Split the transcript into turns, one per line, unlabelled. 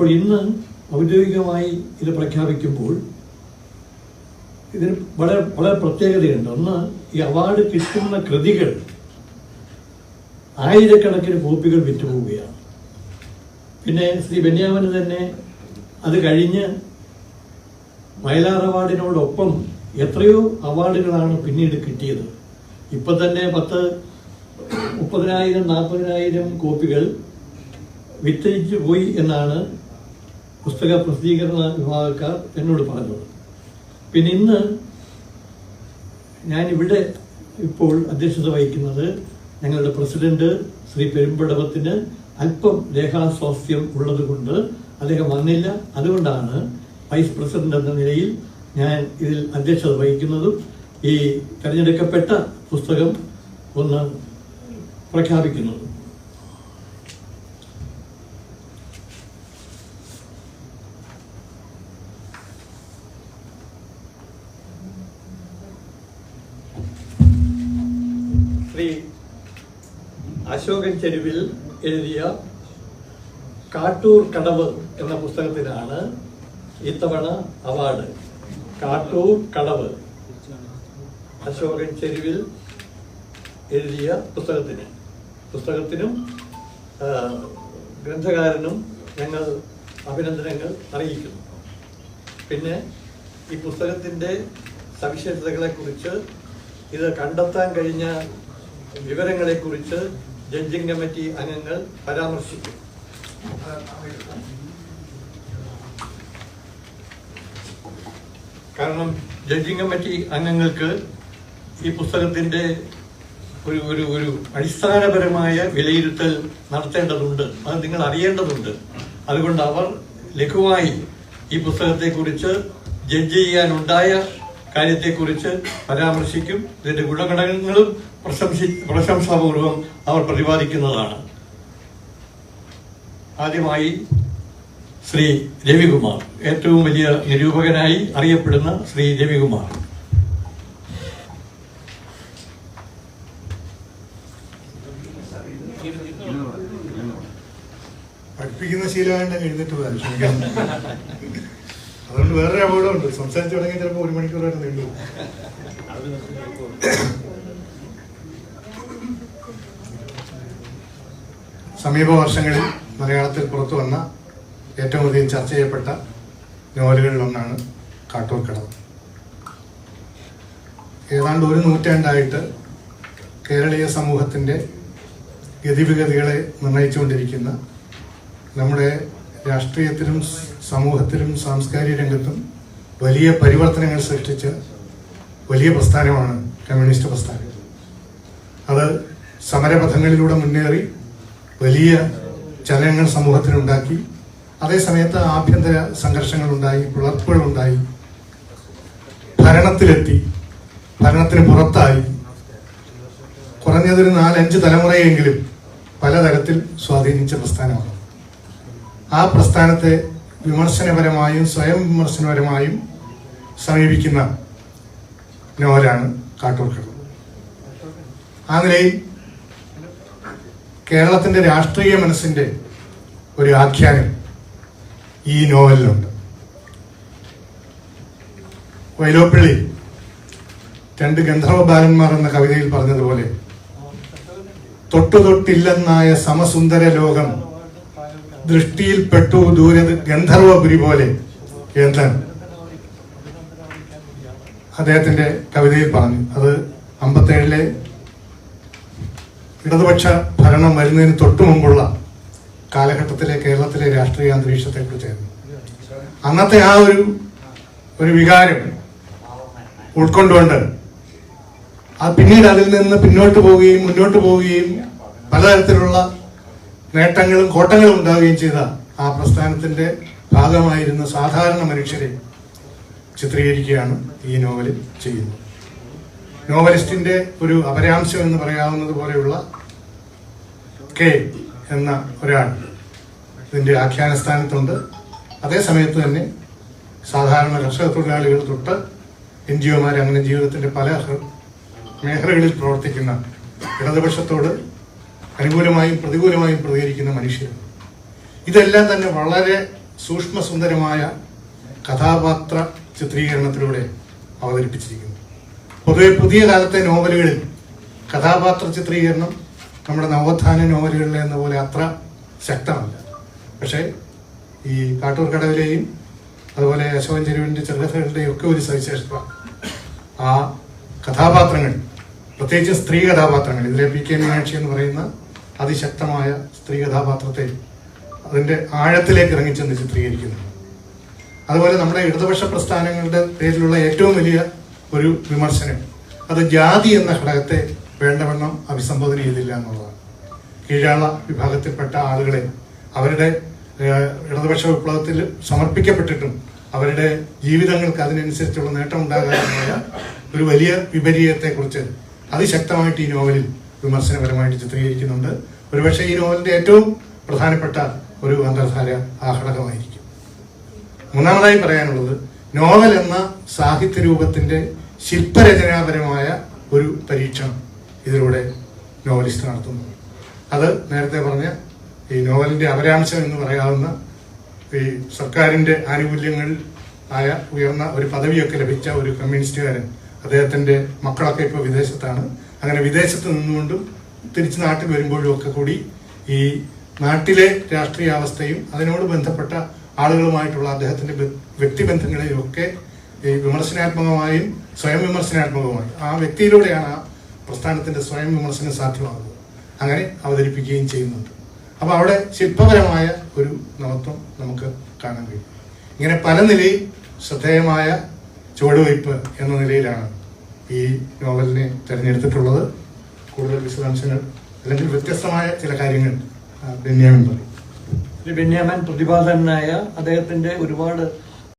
ഇപ്പോൾ ഇന്ന് ഔദ്യോഗികമായി ഇത് പ്രഖ്യാപിക്കുമ്പോൾ ഇതിന് വളരെ വളരെ പ്രത്യേകതയുണ്ട്. ഒന്ന് ഈ അവാർഡ് കിട്ടുന്ന കൃതികൾ ആയിരക്കണക്കിന് കോപ്പികൾ വിറ്റുപോവുകയാണ്. പിന്നെ ശ്രീ ബെന്യാമന് തന്നെ അത് കഴിഞ്ഞ് വയലാർ അവാർഡിനോടൊപ്പം എത്രയോ അവാർഡുകളാണ് പിന്നീട് കിട്ടിയത്. ഇപ്പം തന്നെ പത്ത് മുപ്പതിനായിരം നാൽപ്പതിനായിരം കോപ്പികൾ വിറ്റഴിച്ചു പോയി എന്നാണ് പുസ്തക പ്രസിദ്ധീകരണ വിഭാഗക്കാർ എന്നോട് പറഞ്ഞു. പിന്നെ ഇന്ന് ഞാൻ ഇവിടെ ഇപ്പോൾ അധ്യക്ഷത വഹിക്കുന്നത് ഞങ്ങളുടെ പ്രസിഡന്റ് ശ്രീ പെരുമ്പടവത്തിന് അല്പം രേഖാസ്വാസ്ഥ്യം ഉള്ളതുകൊണ്ട് അദ്ദേഹം വന്നില്ല. അതുകൊണ്ടാണ് വൈസ് പ്രസിഡന്റ് എന്ന നിലയിൽ ഞാൻ ഇതിൽ അധ്യക്ഷത വഹിക്കുന്നതും ഈ തിരഞ്ഞെടുക്കപ്പെട്ട പുസ്തകം ഒന്ന് പ്രഖ്യാപിക്കുന്നതും. ശ്രീ അശോകൻ ചെരുവിൽ എഴുതിയ കാട്ടൂർ കടവ് എന്ന പുസ്തകത്തിനാണ് ഇത്തവണ അവാർഡ്. കാട്ടൂർ കടവ്. അശോകൻ ചെരുവിൽ എഴുതിയ പുസ്തകത്തിന്. പുസ്തകത്തിനും ഗ്രന്ഥകാരനും ഞങ്ങൾ അഭിനന്ദനങ്ങൾ അറിയിക്കുന്നു. പിന്നെ ഈ പുസ്തകത്തിന്റെ സവിശേഷതകളെക്കുറിച്ച് ഇത് കണ്ടെത്താൻ കഴിഞ്ഞ വിവരങ്ങളെക്കുറിച്ച് ജഡ്ജിംഗ് കമ്മിറ്റി അംഗങ്ങൾ പരാമർശിക്കും. കാരണം ജഡ്ജിംഗ് കമ്മിറ്റി അംഗങ്ങൾക്ക് ഈ പുസ്തകത്തിന്റെ ഒരു ഒരു ഒരു അടിസ്ഥാനപരമായ വിലയിരുത്തൽ നടത്തേണ്ടതുണ്ട്. അത് നിങ്ങൾ അറിയേണ്ടതുണ്ട്. അതുകൊണ്ട് അവർ ലഘുവായി ഈ പുസ്തകത്തെക്കുറിച്ച് ജഡ്ജ് ചെയ്യാനുണ്ടായ കാര്യത്തെക്കുറിച്ച് പരാമർശിക്കും. ഇതിന്റെ ഗുണഘടകങ്ങളും പ്രശംസി പ്രശംസാപൂർവം അവർ പ്രതിപാദിക്കുന്നതാണ്. ആദ്യമായി ശ്രീ രവികുമാർ. ഏറ്റവും വലിയ നിരൂപകനായി അറിയപ്പെടുന്ന ശ്രീ രവികുമാർ.
പഠിപ്പിക്കുന്ന ശീലമായിട്ട് എഴുന്നേറ്റ് പോകാൻ അതുകൊണ്ട് വേറൊരു അപകടമുണ്ട്. സംസാരിച്ചു തുടങ്ങി ചിലപ്പോൾ ഒരു മണിക്കൂറായിട്ട് നീണ്ടു സമീപ വർഷങ്ങളിൽ മലയാളത്തിൽ പുറത്തു വന്ന ഏറ്റവും അധികം ചർച്ച ചെയ്യപ്പെട്ട നോവലുകളിലൊന്നാണ് കാട്ടൂർ കടവ്. ഏതാണ്ട് ഒരു നൂറ്റാണ്ടായിട്ട് കേരളീയ സമൂഹത്തിന്റെ ഗതിവിഗതികളെ നിർണയിച്ചുകൊണ്ടിരിക്കുന്ന നമ്മുടെ രാഷ്ട്രീയത്തിലും സമൂഹത്തിലും സാംസ്കാരിക രംഗത്തും വലിയ പരിവർത്തനങ്ങൾ സൃഷ്ടിച്ച വലിയ പ്രസ്ഥാനമാണ് കമ്മ്യൂണിസ്റ്റ് പ്രസ്ഥാനം. അത് സമരപഥങ്ങളിലൂടെ മുന്നേറി വലിയ ചലനങ്ങൾ സമൂഹത്തിനുണ്ടാക്കി. അതേസമയത്ത് ആഭ്യന്തര സംഘർഷങ്ങളുണ്ടായി പിളർപ്പുകളുണ്ടായി. ഭരണത്തിലെത്തി. ഭരണത്തിന് പുറത്തായി. കുറഞ്ഞതൊരു നാലഞ്ച് തലമുറയെങ്കിലും പലതരത്തിൽ സ്വാധീനിച്ച പ്രസ്ഥാനമാണ്. ആ പ്രസ്ഥാനത്തെ വിമർശനപരമായും സ്വയം വിമർശനപരമായും സമീപിക്കുന്ന നോവലാണ് കാട്ടൂർ കടവ് ആ നിലയിൽ കേരളത്തിന്റെ രാഷ്ട്രീയ മനസ്സിന്റെ ഒരു ആഖ്യാനം ഈ നോവലിലുണ്ട്. വൈലോപ്പിള്ളി രണ്ട് ഗന്ധർവ ബാലന്മാർ എന്ന കവിതയിൽ പറഞ്ഞതുപോലെ തൊട്ടു തൊട്ടില്ലെന്നായ സമസുന്ദര ലോകം ദൃഷ്ടിയിൽപ്പെട്ടു ദൂരെ ഗന്ധർവപുരി പോലെ എന്ന് അദ്ദേഹത്തിന്റെ കവിതയിൽ പറഞ്ഞു അത് അമ്പത്തേഴിലെ ഇടതുപക്ഷ ഭരണം വരുന്നതിന് തൊട്ടു മുമ്പുള്ള കാലഘട്ടത്തിലെ കേരളത്തിലെ രാഷ്ട്രീയ അന്തരീക്ഷത്തെ കുറിച്ചായിരുന്നു അന്നത്തെ ആ ഒരു ഒരു വികാരം ഉൾക്കൊണ്ടുകൊണ്ട് ആ പിന്നീട് അതിൽ നിന്ന് പിന്നോട്ട് പോവുകയും മുന്നോട്ട് പോവുകയും പലതരത്തിലുള്ള നേട്ടങ്ങളും കോട്ടങ്ങളും ഉണ്ടാവുകയും ചെയ്ത ആ പ്രസ്ഥാനത്തിന്റെ ഭാഗമായിരുന്ന സാധാരണ മനുഷ്യരെ ചിത്രീകരിക്കുകയാണ് ഈ നോവലിൽ ചെയ്യുന്നത്. നോവലിസ്റ്റിന്റെ ഒരു അപരാംശം എന്ന് പറയാവുന്നത് പോലെയുള്ള കെ എന്ന ഒരാൾ ഇതിന്റെ ആഖ്യാന സ്ഥാനത്തുണ്ട് അതേസമയത്ത് തന്നെ സാധാരണ കർഷക തൊഴിലാളികൾ തൊട്ട് എൻ ജി ഒമാർ അങ്ങനെ ജീവിതത്തിന്റെ പല മേഖലകളിൽ പ്രവർത്തിക്കുന്ന ഇടതുപക്ഷത്തോട് അനുകൂലമായും പ്രതികൂലമായും പ്രതികരിക്കുന്ന മനുഷ്യർ. ഇതെല്ലാം തന്നെ വളരെ സൂക്ഷ്മസുന്ദരമായ കഥാപാത്ര ചിത്രീകരണത്തിലൂടെ അവതരിപ്പിച്ചിരിക്കുന്നു. പൊതുവെ പുതിയ കാലത്തെ നോവലുകളിൽ കഥാപാത്ര ചിത്രീകരണം നമ്മുടെ നവോത്ഥാന നോവലുകളിലെ എന്ന പോലെ അത്ര ശക്തമല്ല. പക്ഷേ ഈ കാട്ടൂർ കടവിലെയും അതുപോലെ അശോകൻ ചെരുവിന്റെ ചെറുകഥകളുടെയും ഒക്കെ ഒരു സവിശേഷത. ആ കഥാപാത്രങ്ങൾ പ്രത്യേകിച്ച് സ്ത്രീ കഥാപാത്രങ്ങൾ ഇതിലെ പി കെ മീനാക്ഷി എന്ന് പറയുന്ന അതിശക്തമായ സ്ത്രീ കഥാപാത്രത്തെ അതിന്റെ ആഴത്തിലേക്ക് ഇറങ്ങിച്ചെന്ന് ചിത്രീകരിക്കുന്നു. അതുപോലെ നമ്മുടെ ഇടതുപക്ഷ പ്രസ്ഥാനങ്ങളുടെ പേരിലുള്ള ഏറ്റവും വലിയ ഒരു വിമർശനം. അത് ജാതി എന്ന ഘടകത്തെ വേണ്ടവണ്ണം അഭിസംബോധന ചെയ്തില്ല എന്നുള്ളതാണ്. കീഴാള വിഭാഗത്തിൽപ്പെട്ട ആളുകളെ അവരുടെ ഇടതുപക്ഷ വിപ്ലവത്തിൽ സമർപ്പിക്കപ്പെട്ടിട്ടും അവരുടെ ജീവിതങ്ങൾക്ക് അതിനനുസരിച്ചുള്ള നേട്ടം ഉണ്ടാകാനുള്ള ഒരു വലിയ വിപരീതത്തെക്കുറിച്ച് അതിശക്തമായിട്ട് ഈ നോവലിൽ വിമർശനപരമായിട്ട് ചിത്രീകരിക്കുന്നുണ്ട്. ഒരുപക്ഷെ ഈ നോവലിന്റെ ഏറ്റവും പ്രധാനപ്പെട്ട ഒരു അന്തർധാര ആ ഘടകമായിരിക്കും. മൂന്നാമതായി പറയാനുള്ളത് നോവൽ എന്ന സാഹിത്യ രൂപത്തിന്റെ ശില്പരചനാപരമായ ഒരു പരീക്ഷണം ഇതിലൂടെ നോവലിസ്റ്റ് നടത്തുന്നു. അത് നേരത്തെ പറഞ്ഞ ഈ നോവലിന്റെ അപരാംശം എന്ന് പറയാവുന്ന ഈ സർക്കാരിന്റെ ആനുകൂല്യങ്ങൾ ആയ ഉയർന്ന ഒരു പദവിയൊക്കെ ലഭിച്ച ഒരു കമ്മ്യൂണിസ്റ്റുകാരൻ അദ്ദേഹത്തിന്റെ മക്കളൊക്കെ ഇപ്പോൾ വിദേശത്താണ്. അങ്ങനെ വിദേശത്ത് നിന്നുകൊണ്ടും തിരിച്ച് നാട്ടിൽ വരുമ്പോഴും ഒക്കെ കൂടി ഈ നാട്ടിലെ രാഷ്ട്രീയാവസ്ഥയും അതിനോട് ബന്ധപ്പെട്ട ആളുകളുമായിട്ടുള്ള അദ്ദേഹത്തിന്റെ വ്യക്തിബന്ധങ്ങളെയൊക്കെ ഈ വിമർശനാത്മകമായും സ്വയം വിമർശനാത്മകമായും ആ വ്യക്തിയിലൂടെയാണ് ആ പ്രസ്ഥാനത്തിന്റെ സ്വയം വിമർശനം സാധ്യമാകുന്നത്. അങ്ങനെ അവതരിപ്പിക്കുകയും ചെയ്യുന്നുണ്ട്. അപ്പോൾ അവിടെ ശില്പപരമായ ഒരു നവത്വം നമുക്ക് കാണാൻ കഴിയും. ഇങ്ങനെ പല നിലയിൽ ശ്രദ്ധേയമായ ചുവടുവയ്പ് എന്ന നിലയിലാണ് ഈ നോവലിനെ തിരഞ്ഞെടുത്തിട്ടുള്ളത്. കൂടുതൽ വിശദാംശങ്ങൾ അല്ലെങ്കിൽ വ്യത്യസ്തമായ ചില കാര്യങ്ങൾ ബെന്യാമിൻ പറയും.
ബെന്യാമൻ പ്രതിപാദനായ അദ്ദേഹത്തിന്റെ ഒരുപാട്